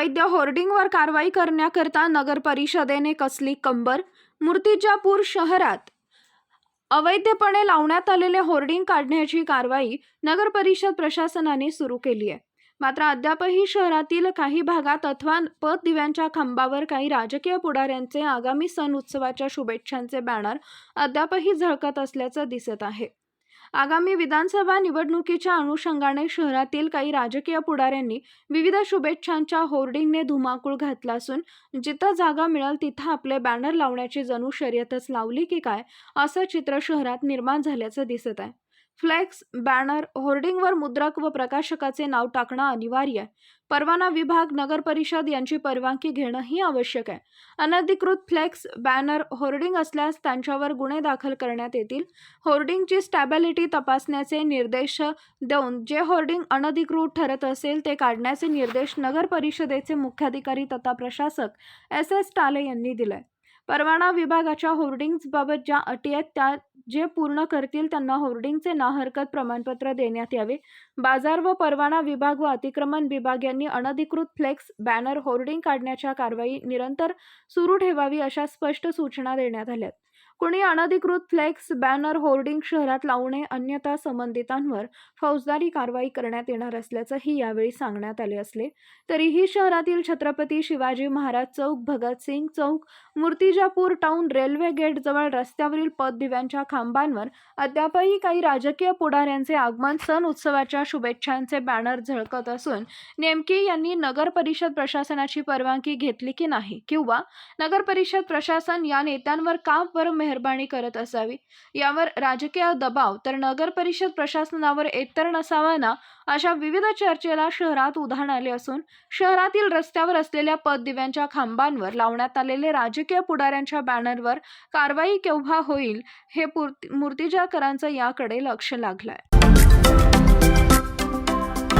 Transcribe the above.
अवैध होर्डिंगवर कारवाई करण्याकरता नगर परिषदेने कसली कंबर? मूर्तिजापूर शहरात अवैधपणे लावण्यात आलेले होर्डिंग काढण्याची कारवाई नगर परिषद प्रशासनाने सुरू केली आहे. मात्र अद्यापही शहरातील काही भागात अथवा पतदिव्यांच्या खांबावर काही राजकीय पुढाऱ्यांचे आगामी सण उत्सवाच्या शुभेच्छांचे बॅनर अद्यापही झळकत असल्याचं दिसत आहे. आगामी विधानसभा निवडणुकीच्या अनुषंगाने शहरातील काही राजकीय पुढाऱ्यांनी विविध शुभेच्छांच्या होर्डिंगने धुमाकूळ घातला असून जिथं जागा मिळेल तिथं आपले बॅनर लावण्याची जणू शर्यतच लावली की काय असं चित्र शहरात निर्माण झाल्याचं दिसत आहे. फ्लेक्स बॅनर होर्डिंगवर मुद्रक व प्रकाशकाचे नाव टाकणं अनिवार्य आहे. परवाना विभाग नगर परिषद यांची परवानगी घेणंही आवश्यक आहे. अनधिकृत फ्लेक्स बॅनर होर्डिंग असल्यास त्यांच्यावर गुन्हे दाखल करण्यात येतील. होर्डिंगची स्टॅबिलिटी तपासण्याचे निर्देश देऊन जे होर्डिंग अनधिकृत ठरत असेल ते काढण्याचे निर्देश नगर परिषदेचे मुख्याधिकारी तथा प्रशासक एस एस टाले यांनी दिले. परवाना विभागाच्या होर्डिंग्जबाबत ज्या अटी आहेत त्या जे पूर्ण करतील त्यांना होर्डिंगचे ना हरकत प्रमाणपत्र देण्यात यावे. बाजार व परवाना विभाग व अतिक्रमण विभाग यांनी अनधिकृत फ्लेक्स बॅनर होर्डिंग काढण्याच्या कारवाई निरंतर सुरू ठेवावी अशा स्पष्ट सूचना देण्यात आल्यात. कोणी अनधिकृत फ्लेक्स बॅनर होर्डिंग शहरात लावू नये अन्यथा संबंधितांवर फौजदारी कारवाई करण्यात येणार असल्याचंही यावेळी सांगण्यात आले असले. तरीही शहरातील छत्रपती शिवाजी महाराज चौक भगतसिंग चौक मूर्तिजापूर टाऊन रेल्वे गेट जवळ रस्त्यावरील पददिव्यांच्या खांबांवर अद्यापही काही राजकीय पुढाऱ्यांचे आगमन सण उत्सवाच्या शुभेच्छांचे बॅनर झळकत असून नेमकी यांनी नगर परिषद प्रशासनाची परवानगी घेतली की नाही? किंवा नगर परिषद प्रशासन या नेत्यांवर का बरं मेहरबानी करत असावी. यावर राजकीय दबाव तर नगर परिषद प्रशासनावर एकतर नसावा ना अशा विविध चर्चेला शहरात उधाण आले असून शहरातील रस्त्यावर असलेल्या पददिव्यांच्या खांबांवर लावण्यात आलेले राजकीय पुढाऱ्यांच्या बॅनरवर कारवाई केव्हा होईल हे मूर्तिजाकरांचं याकडे लक्ष लागलंय.